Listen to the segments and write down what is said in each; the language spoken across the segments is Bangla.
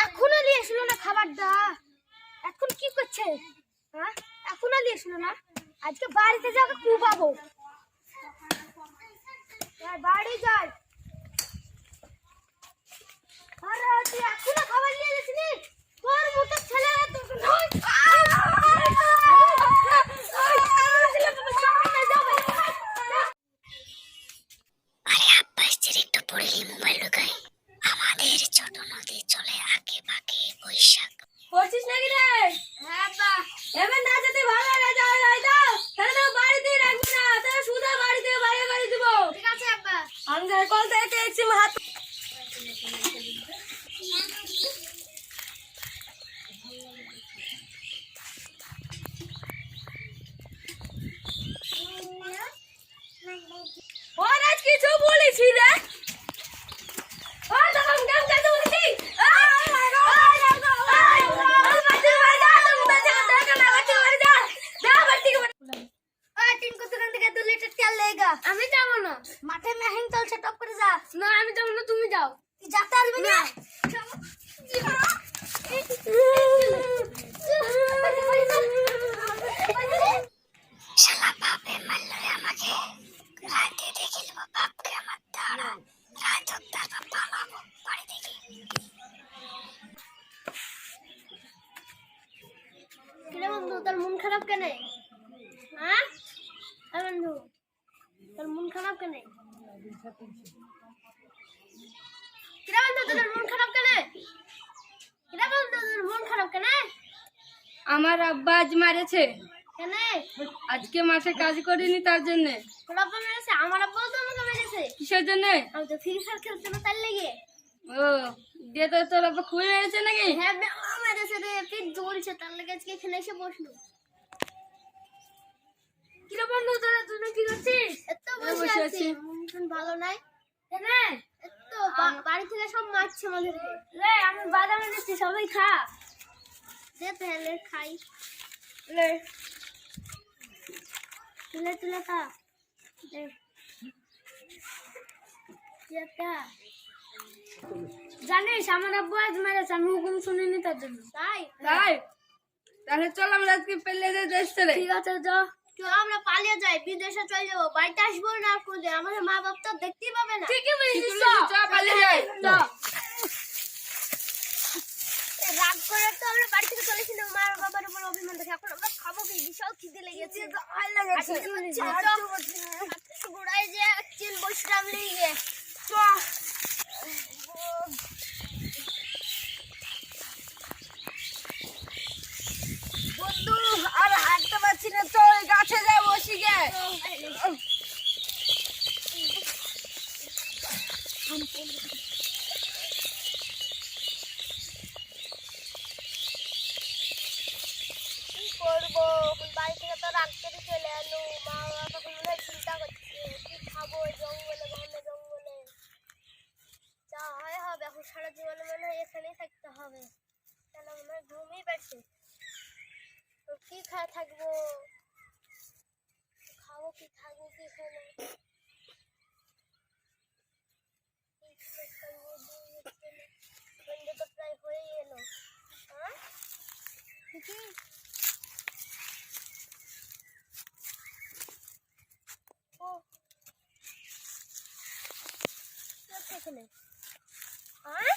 এখনও নিয়ে আসলো না খাবারটা? এখন কি করছে? হ্যাঁ? এখনও নিয়ে আসলো না? আজকে বাড়িতে যাকে কুবাবো। পাবো বাড়ি যাই। আরে, তুই এখনও খাবার নিয়ে আসিনি তোর মতো ছেলে তোর নয় আরে আব্বা স্ত্রী একটু পড়েলি মোবাইল ঢুকাই আমাদের ছোট নদী চলে আঁকে বাঁকে বৈশাখ করছিস নাকি রে হ্যাঁ বা এবার না যেতে ভালো লাগে যাওয়া যায় তো তাহলে তো বাড়িতেই রাখবি না তাহলে সুদা বাড়ি থেকে বাইরে করে দিব ঠিক আছে আব্বা আমি যাই কল থেকে পেয়েছি হাত ওর আজ বলছি আমি যাব না মাঠে মেহিন চলছে টপ করে যা না। আমি যাব না, তুমি যাও। যেতে না শালা বাপে মারলো আমাকে। রাতে দেখিল বাপকে আমার দাঁড়া। রাত তারপর পালাবো বাড়ি থেকে কিরে বন্ধু তোর মন খারাপ কেন? হ্যাঁ? হ্যাঁ বন্ধু তোর মন খারাপ কেন? কিরে বন্ধু তোর মন খারাপ কেন? কিরে বন্ধু তোর মন খারাপ কেন? আমার আব্বা আজ মারেছে। আজকে মাসে কাজ করিনি তার জন্য। আমার আব্বাও তো আমাকে মেরেছে। কিসের জন্য? আমি তো ফ্রি ফায়ার খেলতে না তার লেগে। ও দিয়ে তো তোর আব্বা খুবই মেরেছে নাকি? হ্যাঁ মেরেছে রে পেট জ্বলছে তার লেগে আজকে এখানে এসে বসল। কিরে বন্ধু তোরা দুটো কি করছিস? এত বসে আছি। মন ভালো নাই। এত বাড়ি থেকে সব মারছে আমাদের। রে আমি বাদাম এনেছি সবাই খা। দে তাহলে খাই। লে। তুলে তুলে যেটা জানিস আমার আব্বু আজ মেরেছে আমি হুকুম শুনিনি তার জন্য। তাই? তাই তাহলে চল আমরা আজকে পেলে দেশ ছেড়ে ঠিক আছে যা। চল আমরা পালিয়ে যাই বিদেশে চলে যাব। বাড়িতে আসব না কোনদিন? আমাদের মা বাপ তো দেখতেই পাবে না। ঠিকই বলেছিস চ পালিয়ে যাই রাগ করে তো আমরা বাড়ি থেকে চলেছিলাম মা বাবার উপর অভিমান দেখে এখন আমরা খাব কি বিশাল খিদে লেগেছে গোড়ায় যে চিল বসলাম তো বন্ধু আর হাঁটতে পারছি না তো গাছে যাই বসি গে কি করব বাড়ি থেকে তো রাগ করে চলে এলো। মা বাবা তখন মনে হয় চিন্তা করছে কি খাব? জঙ্গলে ঘন জঙ্গলে। যা হয় হবে, এখন সারা জীবনে মনে হয় এখানেই থাকতে হবে। কেন মনে হয় ঘুমই পাচ্ছে তো কি খায় থাকব? খাব কি, থাকব কি তো প্রায় হয়েই এলো। হ্যাঁ? হ্যাঁ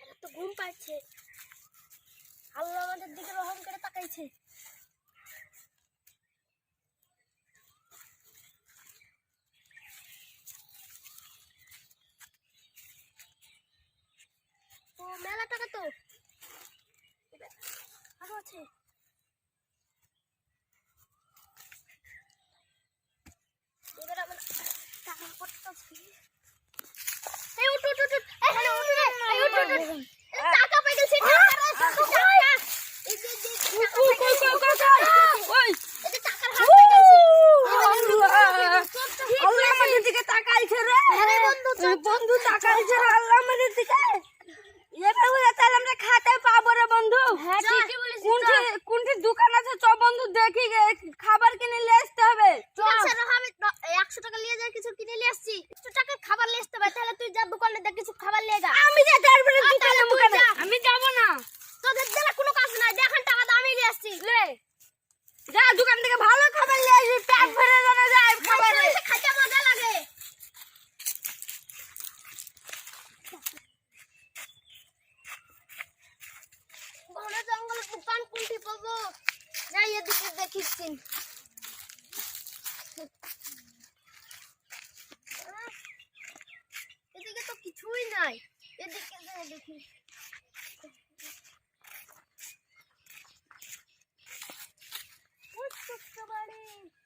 এটা তো ঘুম পাচ্ছে। আল্লাহ আমাদের দিকে রহম করে তাকাইছে। দিকে তাকাইছে রে। আরে বন্ধু বন্ধু তাকাইছে আল্লাহ আমাদের দিকে। এবার বলে তাহলে আমরা খাতে পাবো রে বন্ধু। হ্যাঁ ঠিকই বলেছিস কোনটি দোকান আছে? চ বন্ধু দেখি গে খাবার কিনে নিয়ে আসতে হবে। চল। আমি 100 টাকা নিয়ে যাই কিছু কিনে নিয়ে আসছি। 100 টাকা খাবার নিয়ে আসতে হবে তাহলে তুই যা দোকানে দেখ কিছু খাবার নিয়ে যা। আমি যা তারপরে দোকানে? মুখানে আমি যাব না। তোদের দ্বারা কোনো কাজ নাই দেখান টাকা দামি নিয়ে আসছি। লে। যা দোকান থেকে ভালো খাবার নিয়ে আসবি পেট ভরে জানা যায় খাবার। খাইতে মজা এদিকে দেখিস এদিকে তো কিছুই নাই। এদিকে যাই দেখি।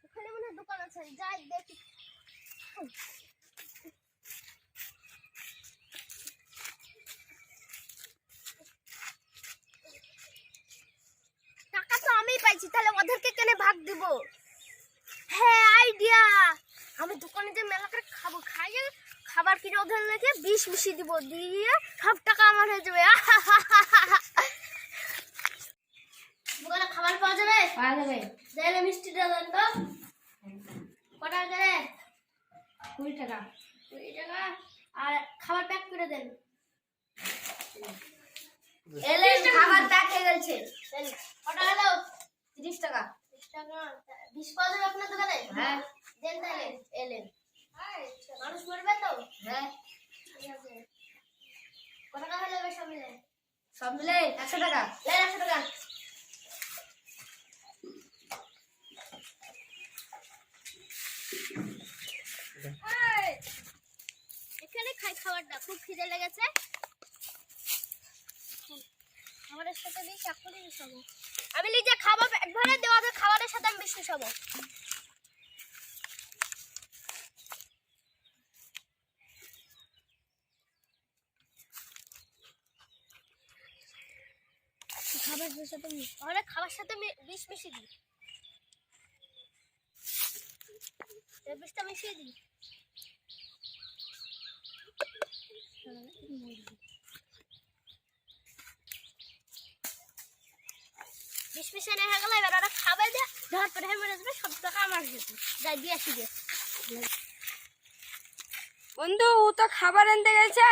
ওখানে মনে দোকান আছে। যাই দেখি টাকা তো আমি পাইছি তাহলে ওদেরকে কেন ভাগ দিব হ্যাঁ আইডিয়া আমি দোকানে যে মেলা করে খাব খাইয়ে খাবার কিনে ওদের লেগে বিষ মিশিয়ে দিব দিয়ে সব টাকা আমার হয়ে যাবে। দোকানে খাবার পাওয়া যাবে? পাওয়া যাবে। মিষ্টিটা দেন তো। কটা করে? কুড়ি টাকা। কুড়ি টাকা। আর খাবার প্যাক করে দেন। এলে খাবার প্যাক হয়ে গেছে। কটা তিরিশ টাকা। পাওয়া যাবে আপনার দোকানে? হ্যাঁ। এলেন মানুষ মরবে তো? হ্যাঁ। ঠিক আছে। কত টাকা হলে বেশ মিলে? সব মিলে একশো টাকা। একশো টাকা। এখানে খাই খাবারটা খুব খিদে লেগেছে। খাবারের সাথে বিষ এখনই মিশাবো আমি নিজে খাব ভরে দেওয়া খাবারের সাথে আমি বিষ মিশাবো সাথে খাবার সাথে বিষ মিশিয়ে দিই বিষটা মিশিয়ে দিই এবার ধর পরে সব টাকা বন্ধু, ও তো খাবার আনতে গেছে।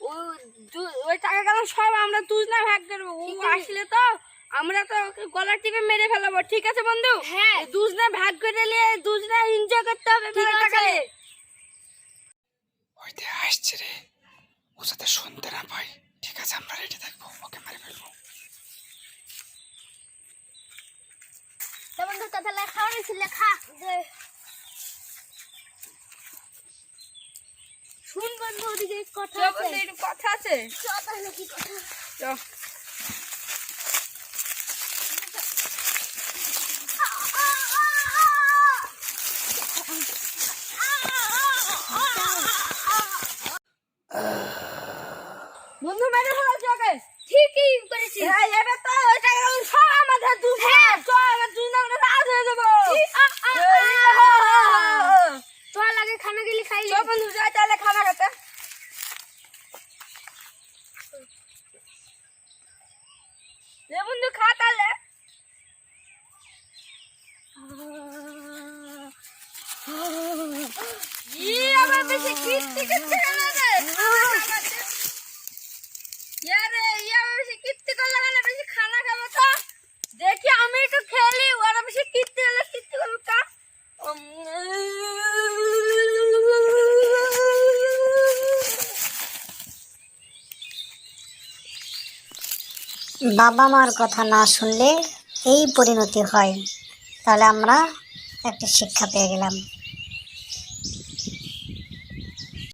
ওই টাকা গেল সব আমরা তুজ ভাগ করব ও আসলে তো আমরা তো ওকে গলা টিপে মেরে ফেলাবো ঠিক আছে বন্ধু? হ্যাঁ। দুজ না ভাগ করে নিয়ে দুজ না এনজয় করতে হবে ঠিক আছে। ওইতে আসছে রে। ও যাতে শুনতে না পাই। ঠিক আছে আমরা রেডি থাকব। ওকে মেরে ফেলব। বন্ধু তাহলে খাওয়ানো ছিল খা। শুন বন্ধু ওদিকে কথা আছে। কথা আছে। চ তাহলে কি কথা? চল। বন্ধু মেরে ফেলাচ্ছি ওকে ঠিকই করেছিস হ্যাঁ, এবার তো ওই টাকা গেল সব আমাদের দুধ হ্যাঁ চল এবার দুই না রাত হয়ে যাব চল আগে খানা গেলি খাই চল বন্ধু যাই তাহলে খানা খেতে এ বন্ধু খা তাহলে ই আমার বেশি কীর্তি করছে কেন রে ইয়ে রে ই আমার বেশি কীর্তি করলে কেন বেশি খানা খাব তো বাবা মার কথা না শুনলে এই পরিণতি হয়। তাহলে আমরা একটা শিক্ষা পেয়ে গেলাম।